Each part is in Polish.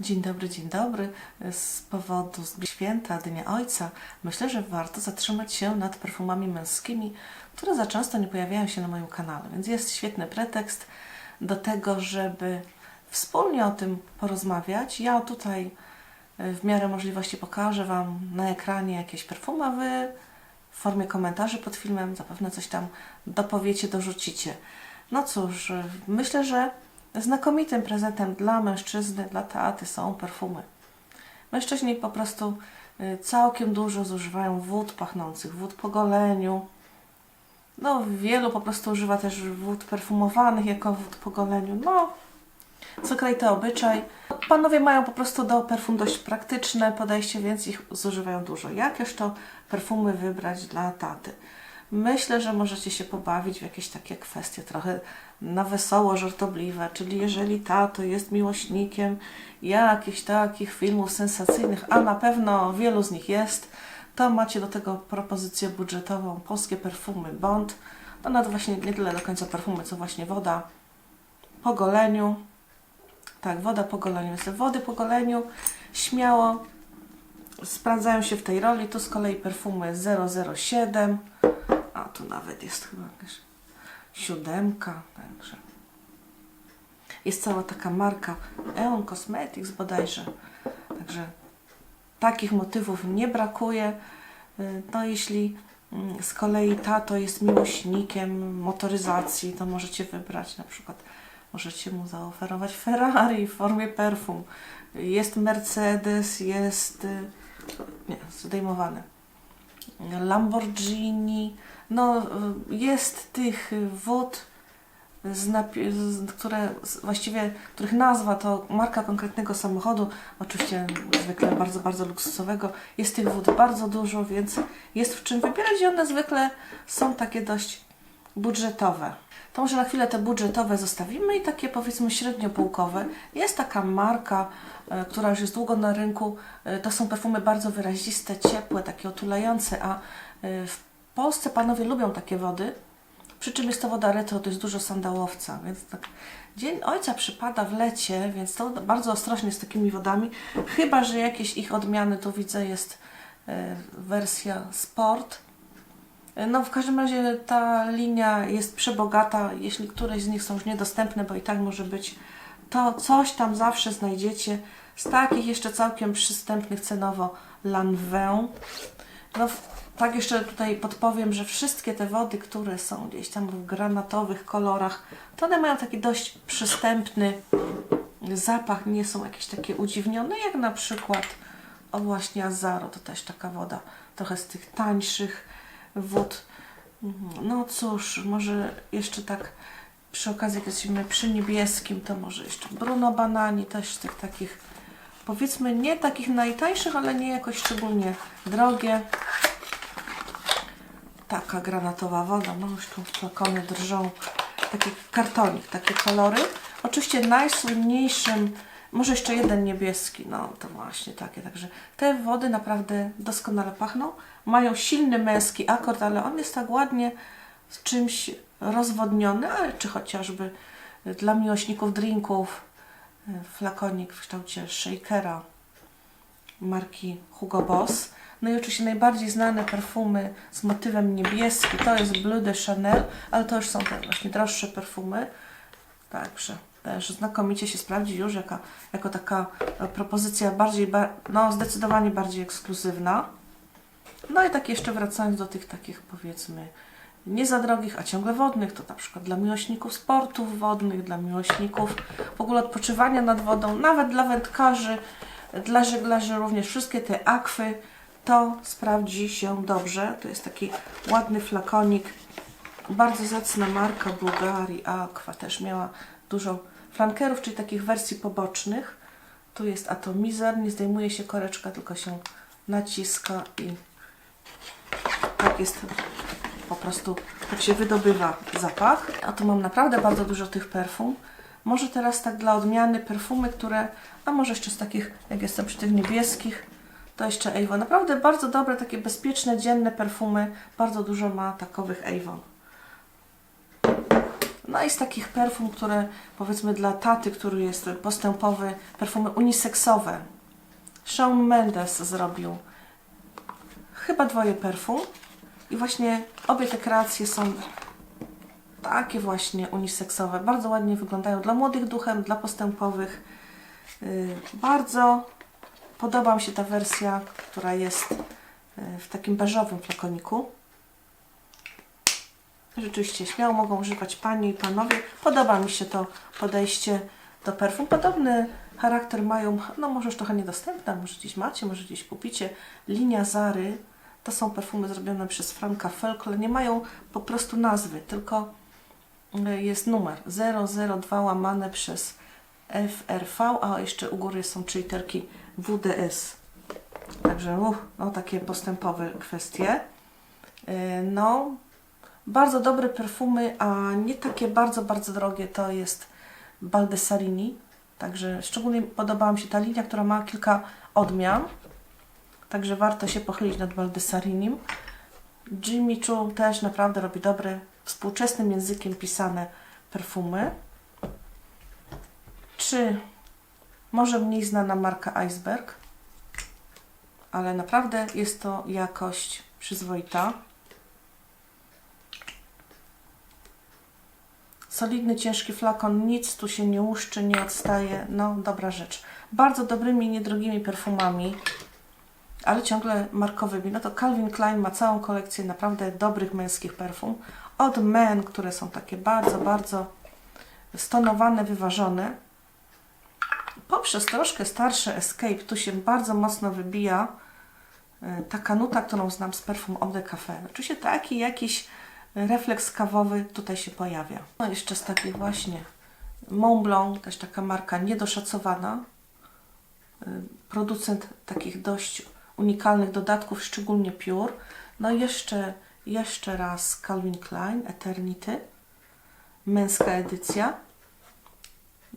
Dzień dobry, dzień dobry. Z powodu święta Dnia Ojca myślę, że warto zatrzymać się nad perfumami męskimi, które za często nie pojawiają się na moim kanale, więc jest świetny pretekst do tego, żeby wspólnie o tym porozmawiać. Ja tutaj y, w miarę możliwości pokażę Wam na ekranie jakieś perfumy, a Wy w formie komentarzy pod filmem zapewne coś tam dopowiecie, dorzucicie. No cóż, y, myślę, że znakomitym prezentem dla mężczyzny, dla taty są perfumy. Mężczyźni po prostu y, całkiem dużo zużywają wód pachnących, wód po goleniu. No, wielu po prostu używa też wód perfumowanych jako wód po goleniu. No, co kraj to obyczaj. Panowie mają po prostu do perfum dość praktyczne podejście, więc ich zużywają dużo. Jakież to perfumy wybrać dla taty? Myślę, że możecie się pobawić w jakieś takie kwestie trochę na wesoło, żartobliwe, czyli jeżeli tato jest miłośnikiem jakichś takich filmów sensacyjnych, a na pewno wielu z nich jest, to macie do tego propozycję budżetową, polskie perfumy Bond. To nawet właśnie nie tyle do końca perfumy, co właśnie woda po goleniu. Tak, woda po goleniu. Więc wody po goleniu śmiało sprawdzają się w tej roli. Tu z kolei perfumy 007. A tu nawet jest chyba jakaś siódemka. Także jest cała taka marka Eon Cosmetics bodajże. Także takich motywów nie brakuje. Y, No jeśli mm, z kolei tato jest miłośnikiem motoryzacji, to możecie wybrać na przykład, możecie mu zaoferować Ferrari w formie perfum. Jest Mercedes, jest y, nie, zdejmowane. Lamborghini. No, y, jest tych wód, napi- z, które właściwie, których nazwa to marka konkretnego samochodu, oczywiście zwykle bardzo, bardzo luksusowego. Jest tych wód bardzo dużo, więc jest w czym wybierać i one zwykle są takie dość budżetowe. To może na chwilę te budżetowe zostawimy i takie powiedzmy średniopółkowe. Jest taka marka, e, która już jest długo na rynku. E, To są perfumy bardzo wyraziste, ciepłe, takie otulające, a e, w Polsce panowie lubią takie wody. Przy czym jest to woda retro, to jest dużo sandałowca, więc tak Dzień Ojca przypada w lecie, więc to bardzo ostrożnie z takimi wodami. Chyba, że jakieś ich odmiany, to widzę, jest wersja sport. No w każdym razie ta linia jest przebogata. Jeśli któreś z nich są już niedostępne, bo i tak może być, to coś tam zawsze znajdziecie. Z takich jeszcze całkiem przystępnych cenowo Lanvin. No, tak jeszcze tutaj podpowiem, że wszystkie te wody, które są gdzieś tam w granatowych kolorach, to one mają taki dość przystępny zapach, nie są jakieś takie udziwnione, jak na przykład o właśnie Azaro, to też taka woda, trochę z tych tańszych wód. Mhm. No cóż, może jeszcze tak przy okazji, jak jesteśmy przy niebieskim, to może jeszcze Bruno Banani, też tych takich, powiedzmy nie takich najtańszych, ale nie jakoś szczególnie drogie. Taka granatowa woda, no już tu flakony drżą. Taki kartonik, takie kolory. Oczywiście najsłynniejszym, może jeszcze jeden niebieski, no to właśnie takie. Także te wody naprawdę doskonale pachną. Mają silny męski akord, ale on jest tak ładnie z czymś rozwodniony, ale czy chociażby dla miłośników drinków y, flakonik w kształcie shakera marki Hugo Boss. No i oczywiście najbardziej znane perfumy z motywem niebieski to jest Bleu de Chanel, ale to już są te właśnie droższe perfumy. Także też znakomicie się sprawdzi już jaka, jako taka e, propozycja bardziej, ba- no zdecydowanie bardziej ekskluzywna. No i tak jeszcze wracając do tych takich powiedzmy nie za drogich, a ciągle wodnych, to na przykład dla miłośników sportów wodnych, dla miłośników w ogóle odpoczywania nad wodą, nawet dla wędkarzy, dla żeglarzy również wszystkie te akwy, to sprawdzi się dobrze. To jest taki ładny flakonik, bardzo zacna marka Bułgarii Aqua, też miała dużo flankerów, czyli takich wersji pobocznych. Tu jest atomizer, nie zdejmuje się koreczka, tylko się naciska i tak jest po prostu, tak się wydobywa zapach. A tu mam naprawdę bardzo dużo tych perfum. Może teraz tak dla odmiany perfumy, które, a może jeszcze z takich, jak jestem przy tych niebieskich, to jeszcze Avon. Naprawdę bardzo dobre, takie bezpieczne, dzienne perfumy. Bardzo dużo ma takowych Avon. No i z takich perfum, które powiedzmy dla taty, który jest postępowy, perfumy uniseksowe. Shawn Mendes zrobił chyba dwoje perfum i właśnie obie te kreacje są takie właśnie uniseksowe. Bardzo ładnie wyglądają dla młodych duchem, dla postępowych. Yy, Bardzo podoba mi się ta wersja, która jest yy, w takim beżowym flakoniku. Rzeczywiście śmiało mogą używać panie i panowie. Podoba mi się to podejście do perfum. Podobny charakter mają, no może już trochę niedostępne, może gdzieś macie, może gdzieś kupicie. Linia Zary to są perfumy zrobione przez Franka Felk, ale nie mają po prostu nazwy, tylko y, jest numer 002 łamane przez FRV, a jeszcze u góry są czy literki WDS. Także uch, no, takie postępowe kwestie. Y, No, bardzo dobre perfumy, a nie takie bardzo, bardzo drogie to jest Baldessarini. Także szczególnie podobała mi się ta linia, która ma kilka odmian. Także warto się pochylić nad Baldessarinim. Jimmy Choo też naprawdę robi dobre, współczesnym językiem pisane perfumy. Czy może mniej znana marka Iceberg, ale naprawdę jest to jakość przyzwoita. Solidny, ciężki flakon, nic tu się nie łuszczy, nie odstaje. No, dobra rzecz. Bardzo dobrymi, niedrogimi perfumami, ale ciągle markowymi. No to Calvin Klein ma całą kolekcję naprawdę dobrych męskich perfum. Od Men, które są takie bardzo, bardzo stonowane, wyważone. Poprzez troszkę starsze Escape, tu się bardzo mocno wybija e, taka nuta, którą znam z perfum Eau de Café. Oczywiście taki jakiś refleks kawowy tutaj się pojawia. No jeszcze z takich właśnie Montblanc, też taka marka niedoszacowana. Y, Producent takich dość unikalnych dodatków, szczególnie Pure. No i jeszcze, jeszcze raz Calvin Klein, Eternity. Męska edycja.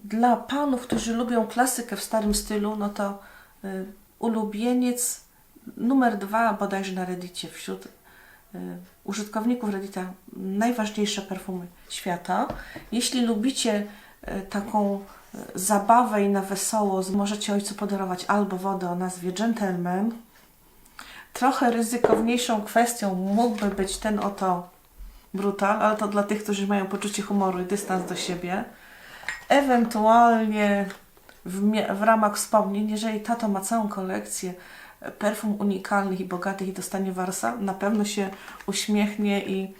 Dla panów, którzy lubią klasykę w starym stylu, no to y, ulubieniec numer dwa bodajże na Reddicie wśród użytkowników Reddita najważniejsze perfumy świata. Jeśli lubicie y, taką y, zabawę i na wesoło, możecie ojcu podarować albo wodę o nazwie Gentleman. Trochę ryzykowniejszą kwestią mógłby być ten oto Brutal, ale to dla tych, którzy mają poczucie humoru i dystans do siebie. Ewentualnie w, w ramach wspomnień, jeżeli tato ma całą kolekcję perfum unikalnych i bogatych i dostanie warsa, na pewno się uśmiechnie i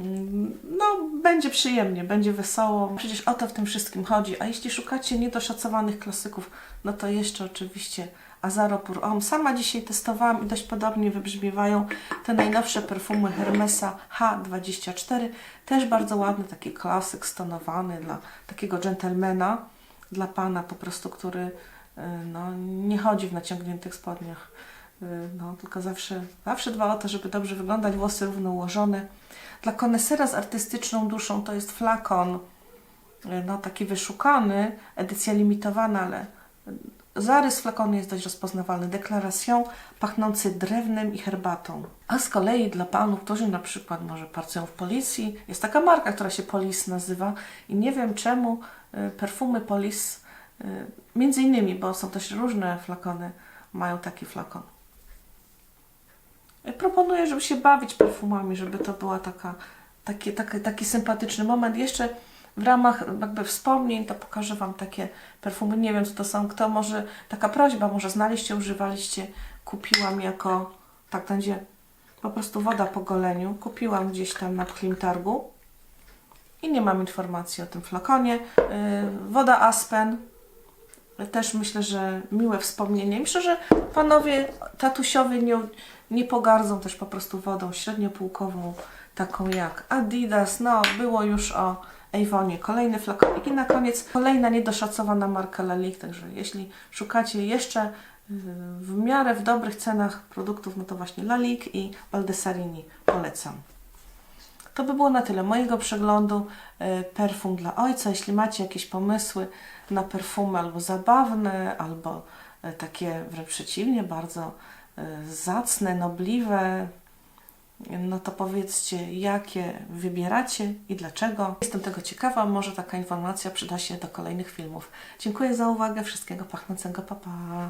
mm, no, będzie przyjemnie, będzie wesoło. Przecież o to w tym wszystkim chodzi. A jeśli szukacie niedoszacowanych klasyków, no to jeszcze oczywiście Azaro Pur Homme. Sama dzisiaj testowałam i dość podobnie wybrzmiewają te najnowsze perfumy Hermesa H24. Też bardzo ładny, taki klasyk stonowany dla takiego dżentelmena, dla pana po prostu, który no, nie chodzi w naciągniętych spodniach. Y, No, tylko zawsze, zawsze dba o to, żeby dobrze wyglądać, włosy równo ułożone. Dla konesera z artystyczną duszą to jest flakon, y, no taki wyszukany, edycja limitowana, ale zarys flakonu jest dość rozpoznawalny. Deklaracją pachnący drewnem i herbatą. A z kolei dla panów, którzy na przykład może pracują w policji, jest taka marka, która się Polis nazywa i nie wiem czemu perfumy Polis, między innymi, bo są też różne flakony, mają taki flakon. Y, Proponuję, żeby się bawić perfumami, żeby to była taka, taki, taki, taki sympatyczny moment. Jeszcze w ramach jakby wspomnień to pokażę Wam takie perfumy. Nie wiem, co to są. Kto może, taka prośba, może znaliście, używaliście. Kupiłam jako, tak będzie po prostu woda po goleniu. Kupiłam gdzieś tam na Klim Targu i nie mam informacji o tym flakonie. Yy, woda Aspen. Też myślę, że miłe wspomnienie. Myślę, że panowie tatusiowie nie, nie pogardzą też po prostu wodą średniopółkową, taką jak Adidas. No, było już o Avonie. Kolejny flakonik i na koniec kolejna niedoszacowana marka Lalique. Także jeśli szukacie jeszcze w miarę w dobrych cenach produktów, no to właśnie Lalique i Baldessarini polecam. To by było na tyle mojego przeglądu e, perfum dla ojca. Jeśli macie jakieś pomysły na perfumy albo zabawne, albo e, takie wręcz przeciwnie, bardzo e, zacne, nobliwe, no to powiedzcie, jakie wybieracie i dlaczego. Jestem tego ciekawa, może taka informacja przyda się do kolejnych filmów. Dziękuję za uwagę, wszystkiego pachnącego, pa pa!